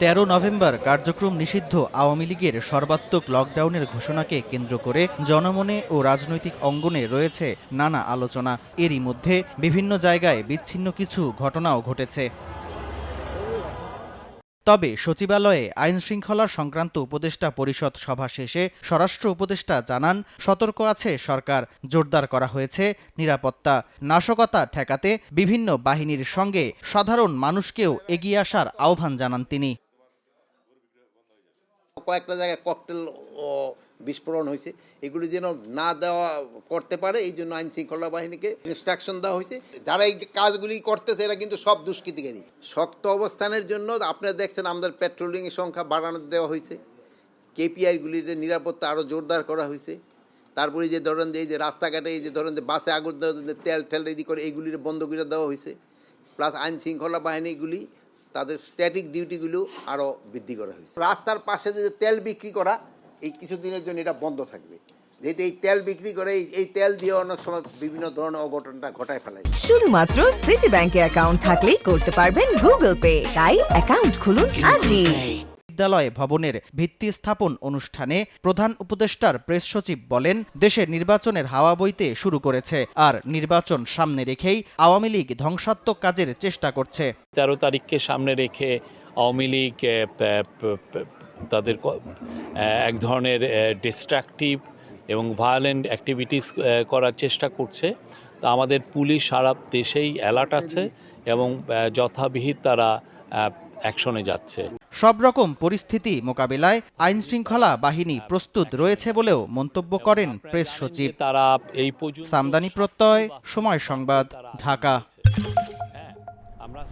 তেরো নভেম্বর কার্যক্রম নিষিদ্ধ আওয়ামী লীগের সর্বাত্মক লকডাউনের ঘোষণাকে কেন্দ্র করে জনমনে ও রাজনৈতিক অঙ্গনে রয়েছে নানা আলোচনা। এরই মধ্যে বিভিন্ন জায়গায় বিচ্ছিন্ন কিছু ঘটনাও ঘটেছে। তবে সচিবালয়ে আইন শৃঙ্খলা সংক্রান্ত উপদেষ্টা পরিষদ সভা শেষে স্বরাষ্ট্র উপদেষ্টা জানান, সতর্ক আছে সরকার, জোরদার করা হয়েছে নিরাপত্তা, নাশকতা ঠেকাতে বিভিন্ন বাহিনীর সঙ্গে সাধারণ মানুষকেও এগিয়ে আসার আহ্বান জানান তিনি। কয়েকটা জায়গায় ককটেল বিস্ফোরণ হয়েছে। এগুলি যেন না দেওয়া করতে পারে, এই জন্য আইন শৃঙ্খলা বাহিনীকে ইনস্ট্রাকশন দেওয়া হয়েছে। যারা এই কাজগুলি করতেছে, এরা কিন্তু সব দুষ্কৃতিকারী। শক্ত অবস্থানের জন্য আপনারা দেখছেন আমাদের পেট্রোলিংয়ের সংখ্যা বাড়ানো দেওয়া হয়েছে। কেপিআইগুলিতে নিরাপত্তা আরও জোরদার করা হয়েছে। তারপরে যে ধরেন যে, এই যে রাস্তাঘাটে এই যে ধরেন যে বাসে আগুন তেল টেল রেডি করে এইগুলির বন্ধ করে দেওয়া হয়েছে। প্লাস আইন শৃঙ্খলা বাহিনীগুলি তাদের স্ট্যাটিক ডিউটিগুলো আরও বৃদ্ধি করা হয়েছে। রাস্তার পাশে যে তেল বিক্রি করা, এই কিছুদিনের জন্য এটা বন্ধ থাকবে। যেহেতু এই তেল বিক্রি করে, এই- তেল দিয়ে অনেক সময় বিভিন্ন ধরনের অঘটনটা ঘটায় ফেলায়। শুধুমাত্র সিটি ব্যাংকে অ্যাকাউন্ট থাকলেই করতে পারবেন গুগল পে তাই অ্যাকাউন্ট খুলুন আজই। বিদ্যালয় ভবনের ভিত্তি স্থাপন অনুষ্ঠানে প্রধান উপদেষ্টার প্রেস সচিব বলেন দেশে নির্বাচনের হাওয়া বইতে শুরু করেছে আর নির্বাচন সামনে রেখেই আওয়ামী লীগ ধ্বংসাত্মক কাজের চেষ্টা করছে। তেরো তারিখকে সামনে রেখে আওয়ামী লীগ তাদের এক ধরনের ডিস্ট্রাকটিভ এবং ভায়োলেন্ট অ্যাক্টিভিটিস করার চেষ্টা করছে। তা আমাদের পুলিশ সারা দেশেই অ্যালার্ট আছে এবং যথাবিহিত তারা অ্যাকশনে যাচ্ছে। সব রকম পরিস্থিতি মোকাবেলায় আইন শৃঙ্খলা বাহিনী প্রস্তুত রয়েছে বলেও মন্তব্য করেন প্রেস সচিব। তারা এই সামদানি প্রত্যয় সময় সংবাদ ঢাকা। হ্যাঁ আমরা